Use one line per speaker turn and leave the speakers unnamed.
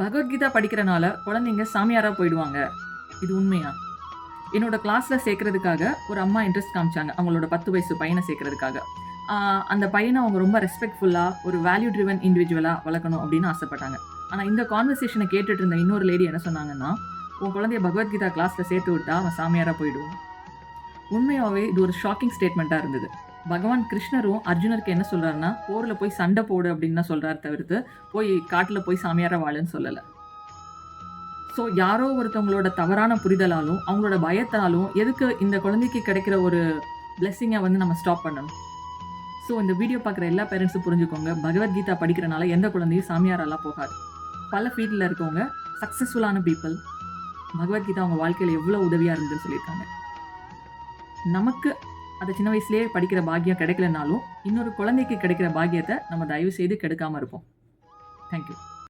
பகவத்கீதா படிக்கிறனால குழந்தைங்க சாமியாரா போயிடுவாங்க. இது உண்மையா? என்னோட கிளாஸ்ல சேர்க்கறதுக்காக ஒரு அம்மா இன்ட்ரெஸ்ட் காமிச்சாங்க. அவங்களோட பத்து வயசு பையனை சேர்க்கறதுக்காக. அந்த பையனை அவங்க ரொம்ப ரெஸ்பெக்ட்ஃபுல்லாக ஒரு வேல்யூ ட்ரிவன் இண்டிவிஜுவலாக வளர்க்கணும் அப்படின்னு ஆசைப்பட்டாங்க. ஆனால் இந்த கான்வர்சேஷனை கேட்டுட்டு இருந்த இன்னொரு லேடி என்ன சொன்னாங்கன்னா உன் குழந்தைய பகவத்கீதா கிளாஸில் சேர்த்து விட்டா அவன் சாமியாராக போயிடுவான். உண்மையாகவே இது ஒரு ஷாக்கிங் ஸ்டேட்மெண்ட்டாக இருந்தது. பகவான் கிருஷ்ணரும் அர்ஜுனருக்கு என்ன சொல்றாருன்னா போரில் போய் சண்டை போடு அப்படின்னு தான் சொல்றாரு தவிர்த்து போய் காட்டில் போய் சாமியார வாழுன்னு சொல்லலை. ஸோ யாரோ ஒருத்தவங்களோட தவறான புரிதலாலும் அவங்களோட பயத்தாலும் எதுக்கு இந்த குழந்தைக்கு கிடைக்கிற ஒரு பிளெஸ்ஸிங்கை வந்து நம்ம ஸ்டாப் பண்ணணும்? ஸோ இந்த வீடியோ பார்க்குற எல்லா பேரண்ட்ஸும் புரிஞ்சுக்கோங்க. பகவத்கீதா படிக்கிறனால எந்த குழந்தையும் சாமியாரெல்லாம் போகாது. பல ஃபீல்டில் இருக்கவங்க சக்ஸஸ்ஃபுல்லான பீப்புள் பகவத்கீதா அவங்க வாழ்க்கையில் எவ்வளோ உதவியாக இருந்துன்னு சொல்லியிருக்காங்க. நமக்கு அதை சின்ன வயசுலேயே படிக்கிற பாக்கியம் கிடைக்கலனாலும் இன்னொரு குழந்தைக்கு கிடைக்கிற பாக்கியத்தை நம்ம தயவு செய்து கெடுக்காமல் இருப்போம் தேங்க்யூ